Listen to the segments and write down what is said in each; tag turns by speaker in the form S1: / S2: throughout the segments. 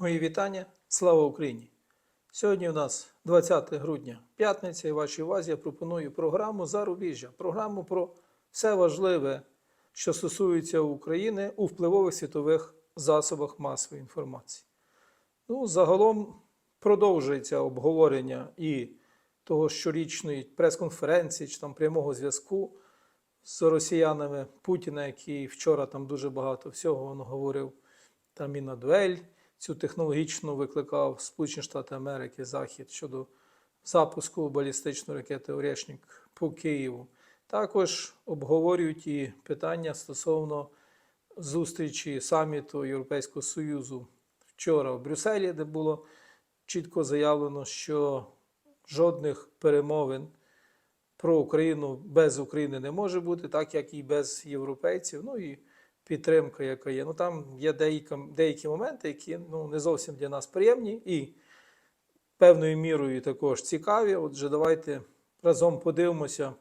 S1: Мої вітання. Слава Україні! Сьогодні у нас 20 грудня, п'ятниця, і вашій увазі я пропоную програму Зарубіжжя, програму про все важливе, що стосується України у впливових світових засобах масової інформації. Ну, загалом продовжується обговорення і того щорічної прес-конференції чи там прямого зв'язку з росіянами Путіна, який вчора там дуже багато всього говорив там і на дуель цю технологічну викликав Сполучені Штати Америки, Захід щодо запуску балістичної ракети Орешник по Києву. Також обговорюють і питання стосовно зустрічі саміту Європейського Союзу вчора в Брюсселі, де було чітко заявлено, що жодних перемовин про Україну без України не може бути, так як і без європейців. Ну і підтримка, яка є. Ну там є деякі, деякі моменти, які ну, не зовсім для нас приємні і певною мірою також цікаві. Отже, давайте разом подивимося,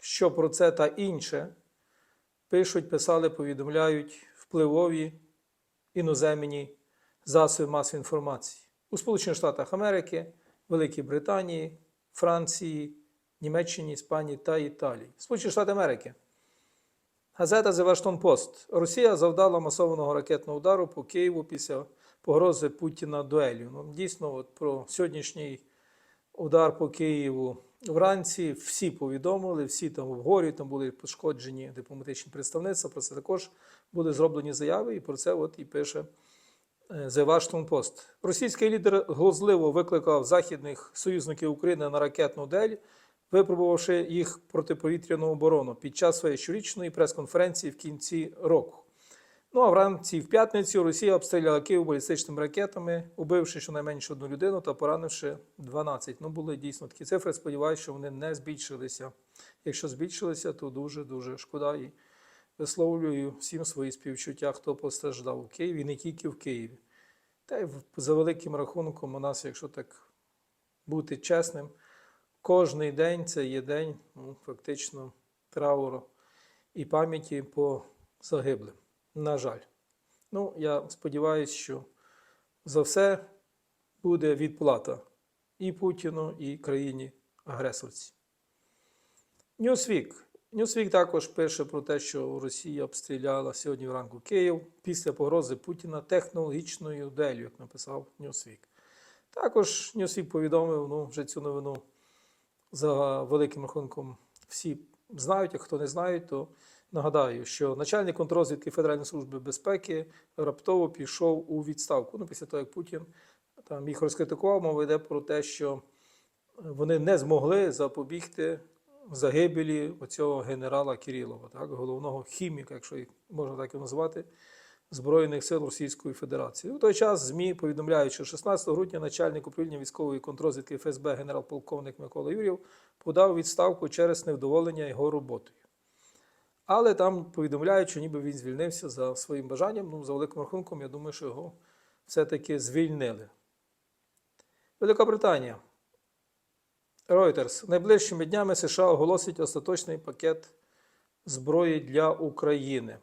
S1: що про це та інше пишуть, писали, повідомляють впливові іноземні засоби масової інформації у Сполучених Штатах Америки, Великій Британії, Франції, Німеччині, Іспанії та Італії. Сполучені Штати Америки. Газета Washington Post. Росія завдала масованого ракетного удару по Києву після погрози Путіна дуелью. Ну, дійсно, от про сьогоднішній удар по Києву вранці всі повідомили, всі там обговорюють, там були пошкоджені дипломатичні представництва. Про це також були зроблені заяви, і про це от і пише е, The Washington Post. Російський лідер глузливо викликав західних союзників України на ракетну дуель, випробувавши їх протиповітряну оборону під час своєї щорічної прес-конференції в кінці року. Ну а вранці в п'ятницю Росія обстріляла Київ балістичними ракетами, убивши щонайменше одну людину та поранивши 12. Ну, були дійсно такі цифри. Сподіваюся, що вони не збільшилися. Якщо збільшилися, то дуже-дуже шкода. І висловлюю всім свої співчуття, хто постраждав у Києві, не тільки в Києві. Та й за великим рахунком у нас, якщо так бути чесним, кожний день це є день ну, фактично трауру і пам'яті по загиблим. На жаль. Ну, я сподіваюся, що за все буде відплата і Путіну, і країні-агресорці. Ньюсвік. Ньюсвік також пише про те, що Росія обстріляла сьогодні вранку Київ після погрози Путіна технологічною делю, як написав Ньюсвік. Також Ньюсвік повідомив ну, вже цю новину за великим рахунком всі знають, а хто не знає, то нагадаю, що начальник контррозвідки Федеральної служби безпеки раптово пішов у відставку. Ну, після того, як Путін там їх розкритикував, мова йде про те, що вони не змогли запобігти загибелі оцього генерала Кирилова, так, головного хіміка, якщо їх можна так і назвати, Збройних сил Російської Федерації. У той час ЗМІ повідомляють, що 16 грудня начальник управління військової контрозвідки ФСБ генерал-полковник Микола Юрів подав відставку через невдоволення його роботою. Але там повідомляють, що ніби він звільнився за своїм бажанням. Ну, за великим рахунком, я думаю, що його все-таки звільнили. Велика Британія. Reuters. Найближчими днями США оголосить остаточний пакет зброї для України.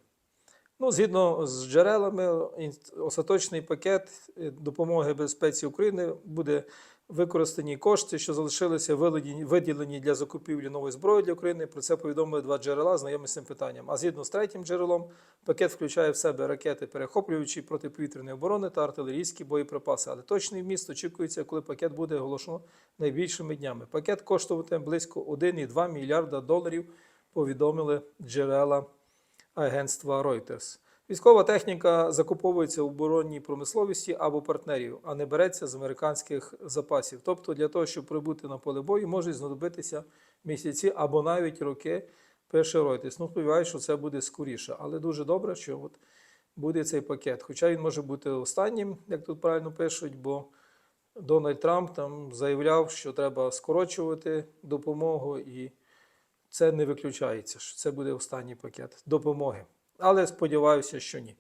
S1: Ну, згідно з джерелами, остаточний пакет е, допомоги безпеці України буде використані кошти, що залишилися виділені для закупівлі нової зброї для України. Про це повідомили два джерела, знайомі з цим питанням. А згідно з третім джерелом, пакет включає в себе ракети, перехоплюючі протиповітряної оборони та артилерійські боєприпаси. Але точний вміст очікується, коли пакет буде оголошено найбільшими днями. Пакет коштуватиме близько 1,2 мільярда доларів, повідомили джерела агентства Reuters. Військова техніка закуповується в оборонній промисловості або партнерів, а не береться з американських запасів. Тобто для того, щоб прибути на поле бою, можуть знадобитися місяці або навіть роки, пише Reuters. Ну, сподіваюся, що це буде скоріше. Але дуже добре, що от буде цей пакет. Хоча він може бути останнім, як тут правильно пишуть, бо Дональд Трамп там заявляв, що треба скорочувати допомогу, і це не виключається, що це буде останній пакет допомоги. Але сподіваюся, що ні.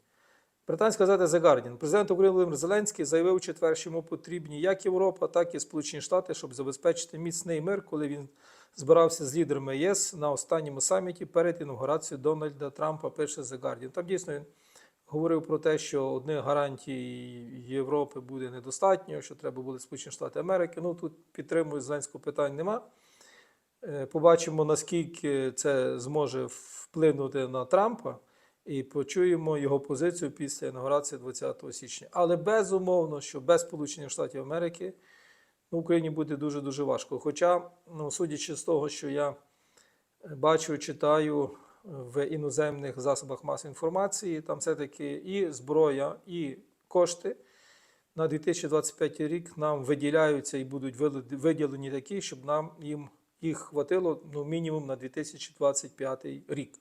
S1: Британська газета The Guardian. Президент України Володимир Зеленський заявив у четвер, що йому потрібні як Європа, так і Сполучені Штати, щоб забезпечити міцний мир, коли він збирався з лідерами ЄС на останньому саміті перед інаугурацією Дональда Трампа, пише The Guardian. Там дійсно він говорив про те, що одних гарантій Європи буде недостатньо, що треба буде Сполучені Штати Америки. Ну тут підтримую Зеленського питань нема. Е, Побачимо, наскільки це зможе вплинути на Трампа, і почуємо його позицію після інаугурації 20 січня. Але безумовно, що без Сполучених Штатів Америки ну, Україні буде дуже дуже важко. Хоча, ну, судячи з того, що я бачу, читаю в іноземних засобах масової інформації, там все-таки і зброя, і кошти на 2025 рік нам виділяються і будуть виділені такі, щоб нам їм їх хватило ну, мінімум на 2025 рік.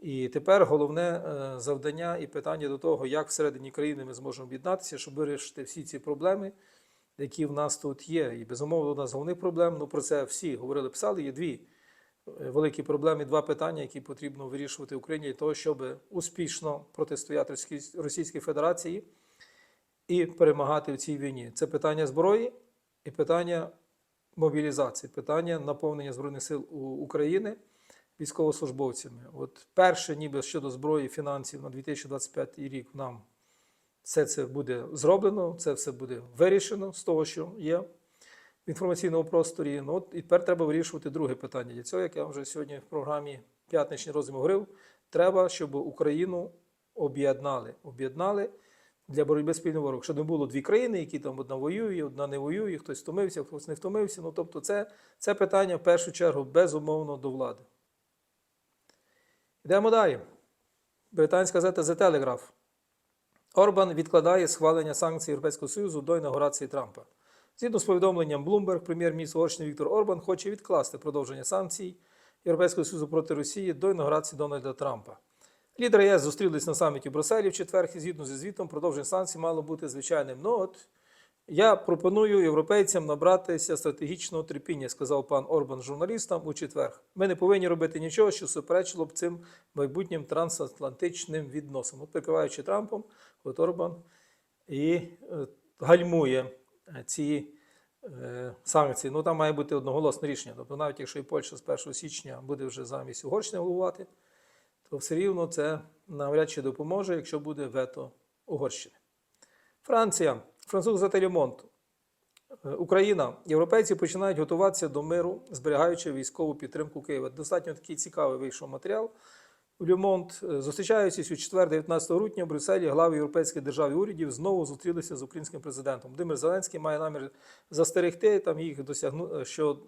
S1: І тепер головне е, завдання і питання до того, як всередині країни ми зможемо об'єднатися, щоб вирішити всі ці проблеми, які в нас тут є. І безумовно, у нас головних проблем. Ну про це всі говорили, писали. Є дві е, великі проблеми, два питання, які потрібно вирішувати Україні для того, щоб успішно протистояти Російській Федерації і перемагати в цій війні. Це питання зброї і питання мобілізації, питання наповнення Збройних сил України військовослужбовцями. От перше, ніби щодо зброї фінансів на 2025 рік нам все це буде зроблено, це все буде вирішено з того, що є в інформаційному просторі. Ну, от і тепер треба вирішувати друге питання. Для цього, як я вже сьогодні в програмі п'ятничний роздум говорив, треба, щоб Україну об'єднали. Об'єднали для боротьби спільним ворогом. Щоб не було дві країни, які там одна воює, одна не воює, хтось втомився, хтось не втомився. Ну, тобто, це, це питання в першу чергу безумовно до влади. Йдемо далі. Британська газета The Telegraph. Орбан відкладає схвалення санкцій Європейського Союзу до інаугурації Трампа. Згідно з повідомленням Bloomberg, прем'єр-міністр Угорщини Віктор Орбан хоче відкласти продовження санкцій Європейського Союзу проти Росії до інаугурації Дональда Трампа. Лідери ЄС зустрілись на саміті в Брюсселі в четвер, і згідно зі звітом, продовження санкцій мало бути звичайним. Ну от я пропоную європейцям набратися стратегічного терпіння, сказав пан Орбан журналістам у четвер. Ми не повинні робити нічого, що суперечило б цим майбутнім трансатлантичним відносинам. От прикриваючи Трампом, от Орбан і е, гальмує е, ці е, санкції. Ну там має бути одноголосне рішення. Тобто, навіть якщо і Польща з 1 січня буде вже замість Угорщини головувати, то все рівно це навряд чи допоможе, якщо буде вето Угорщини. Франція, француз Зателімонт. Україна, європейці починають готуватися до миру, зберігаючи військову підтримку Києва. Достатньо такий цікавий вийшов матеріал. Люмонт, Е, зустрічаючись у четвер, 19 грудня в Брюсселі, глави європейських держав і урядів знову зустрілися з українським президентом. Володимир Зеленський має намір застерегти там їх досягну, що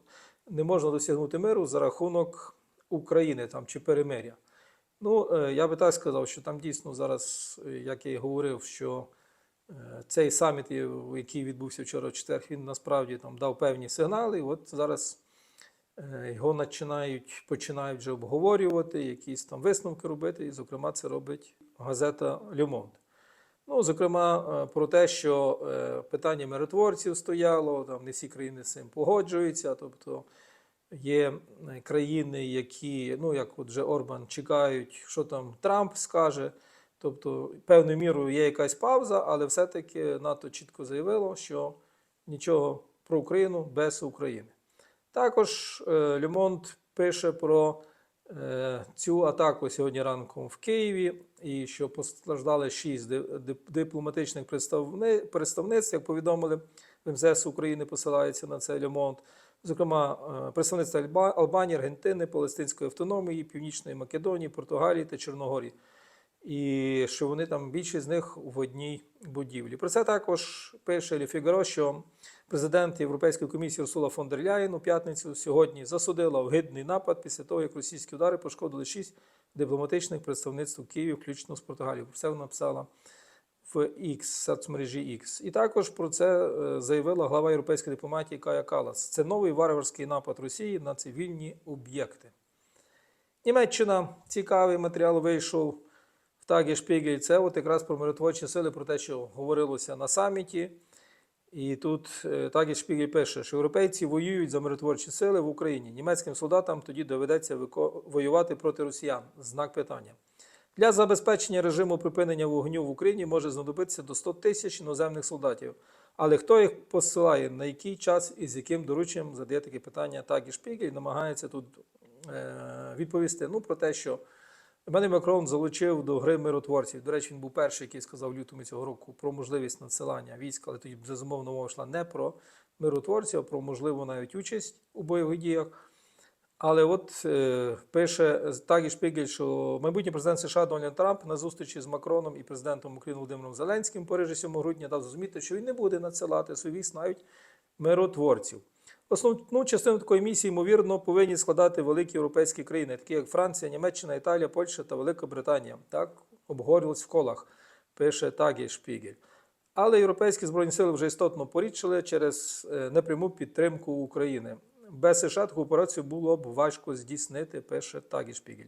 S1: не можна досягнути миру за рахунок України там чи перемиря. Ну, е, я би так сказав, що там дійсно зараз, е, як я і говорив, що е, цей саміт, який відбувся вчора в четвер, він насправді там дав певні сигнали. І от зараз його починають, починають вже обговорювати, якісь там висновки робити, і, зокрема, це робить газета Monde. Ну, зокрема, про те, що питання миротворців стояло, там не всі країни з цим погоджуються. Тобто є е, країни, які, ну як от вже Орбан, чекають, що там Трамп скаже. Тобто, певною мірою є якась пауза, але все-таки НАТО чітко заявило, що нічого про Україну без України. Також е, Люмонт пише про е, цю атаку сьогодні ранком в Києві, і що постраждали шість ди- ди- дипломатичних представни- представництв, як повідомили в МЗС України, посилається на це Люмонт. Зокрема, е, представництва Албанії, Аргентини, Палестинської автономії, Північної Македонії, Португалії та Чорногорії. І що вони там більшість з них в одній будівлі. Про це також пише Лі Фігаро, що президент Європейської комісії Урсула фон дер Ляєн у п'ятницю сьогодні засудила огидний напад після того, як російські удари пошкодили шість дипломатичних представництв у Києві, включно з Португалією. Про це вона написала в X, соцмережі X. І також про це е, заявила глава європейської дипломатії Кая Калас. Це новий варварський напад Росії на цивільні об'єкти. Німеччина цікавий матеріал вийшов в Тагі Шпігель. Це от якраз про миротворчі сили, про те, що говорилося на саміті. І тут е, Тагі Шпігель пише, що європейці воюють за миротворчі сили в Україні. Німецьким солдатам тоді доведеться воювати проти росіян. Знак питання. Для забезпечення режиму припинення вогню в Україні може знадобитися до 100 тисяч іноземних солдатів. Але хто їх посилає, на який час і з яким дорученням задає таке питання Тагі Шпігель, намагається тут е, відповісти ну, про те, що Мене Макрон залучив до гри миротворців. До речі, він був перший, який сказав лютому цього року про можливість надсилання військ, але тоді безумовно мова йшла не про миротворців, а про можливу навіть участь у бойових діях. Але от е, пише Тагі Шпігель, що майбутній президент США Дональд Трамп на зустрічі з Макроном і президентом України Володимиром Зеленським в Парижі 7 грудня дав зрозуміти, що він не буде надсилати свій навіть миротворців. Основну частину такої місії, ймовірно, повинні складати великі європейські країни, такі як Франція, Німеччина, Італія, Польща та Велика Британія. Так обговорювалось в колах, пише Тагі Шпігель. Але європейські збройні сили вже істотно порідшили через е, непряму підтримку України. Без США таку операцію було б важко здійснити, пише Тагі Шпігель.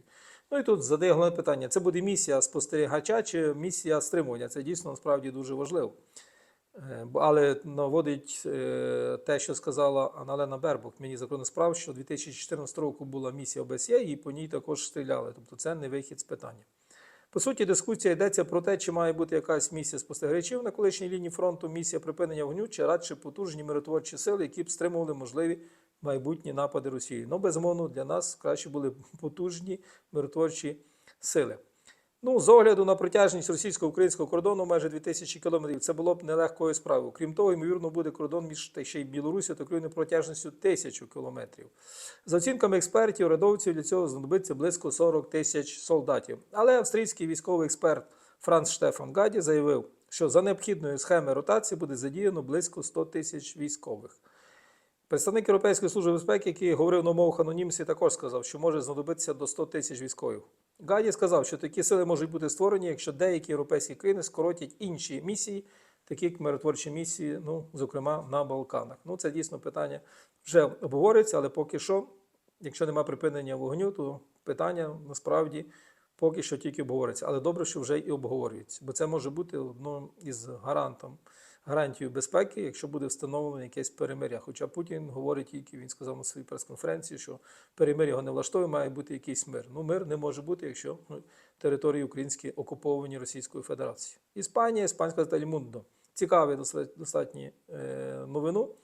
S1: Ну і тут задає головне питання: це буде місія спостерігача чи місія стримування? Це дійсно насправді дуже важливо. Е, Але наводить е, те, що сказала Аналена Бербок, мені законних справ, що 2014 року була місія ОБСЄ, і по ній також стріляли. Тобто це не вихід з питання. По суті, дискусія йдеться про те, чи має бути якась місія спостерігачів на колишній лінії фронту, місія припинення вогню, чи радше потужні миротворчі сили, які б стримували можливі майбутні напади Росії. Ну, безумовно, для нас краще були потужні миротворчі сили. Ну, з огляду на протяжність російсько-українського кордону майже 2000 кілометрів, це було б нелегкою справою. Крім того, ймовірно, буде кордон між та ще й Білорусі та Україною протяжністю тисячу кілометрів. За оцінками експертів, радовців для цього знадобиться близько 40 тисяч солдатів. Але австрійський військовий експерт Франц Штефан Гаді заявив, що за необхідною схеми ротації буде задіяно близько 100 тисяч військових. Представник Європейської служби безпеки, який говорив на умовах анонімності, також сказав, що може знадобитися до 100 тисяч військових. Гаді сказав, що такі сили можуть бути створені, якщо деякі європейські країни скоротять інші місії, такі як миротворчі місії, ну, зокрема на Балканах. Ну, це дійсно питання вже обговорюється, але поки що, якщо немає припинення вогню, то питання насправді поки що тільки обговорюється. Але добре, що вже і обговорюється, бо це може бути одним із гарантом гарантією безпеки, якщо буде встановлено якесь перемиря. Хоча Путін говорить тільки, він сказав на своїй прес-конференції, що перемиря його не влаштовує, має бути якийсь мир. Ну, мир не може бути, якщо ну, території українські окуповані Російською Федерацією. Іспанія, іспанська газета «Ель Мундо. Достатньо е, новину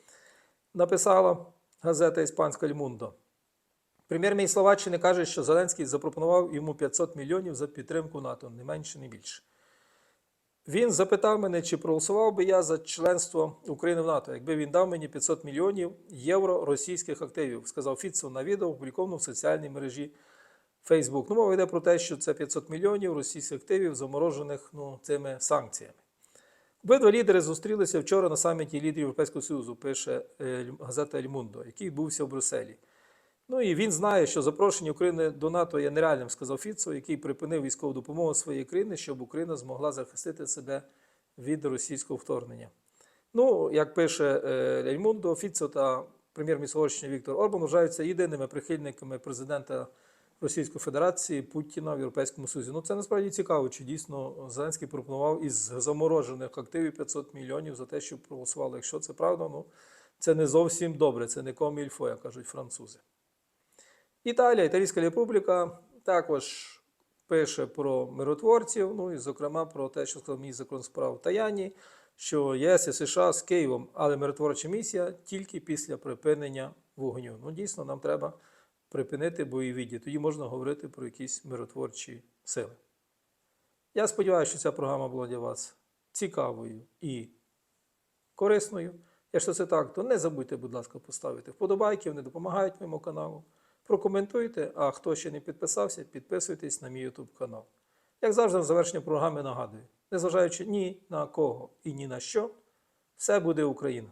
S1: написала газета Іспанська Альмундо. Прем'єр-міністр Словаччини каже, що Зеленський запропонував йому 500 мільйонів за підтримку НАТО, не менше, не більше. Він запитав мене, чи проголосував би я за членство України в НАТО, якби він дав мені 500 мільйонів євро російських активів, сказав Фіцо на відео, опубліковано в соціальній мережі Facebook. Ну, мова йде про те, що це 500 мільйонів російських активів, заморожених ну, цими санкціями. Обидва лідери зустрілися вчора на саміті лідерів Європейського Союзу, пише е, газета «Ель Мундо», який відбувся в Брюсселі. Ну і він знає, що запрошення України до НАТО є нереальним, сказав Фіцо, який припинив військову допомогу своєї країни, щоб Україна змогла захистити себе від російського вторгнення. Ну, як пише е, Лельмундо, Фіцо та прем'єр-міністр Угорщини Віктор Орбан вважаються єдиними прихильниками президента Російської Федерації Путіна в Європейському Союзі. Ну це насправді цікаво, чи дійсно Зеленський пропонував із заморожених активів 500 мільйонів за те, щоб проголосували. Якщо це правда, ну це не зовсім добре, це не комільфо, як кажуть французи. Італія, Італійська Республіка також пише про миротворців, ну і, зокрема, про те, що сказав мій закон справ Таяні, що ЄС і США з Києвом, але миротворча місія тільки після припинення вогню. Ну, дійсно, нам треба припинити бойові дії. Тоді можна говорити про якісь миротворчі сили. Я сподіваюся, що ця програма була для вас цікавою і корисною. Якщо це так, то не забудьте, будь ласка, поставити вподобайки, вони допомагають моєму каналу. Прокоментуйте, а хто ще не підписався, підписуйтесь на мій YouTube канал. Як завжди, в завершенні програми нагадую, незважаючи ні на кого і ні на що, все буде Україна.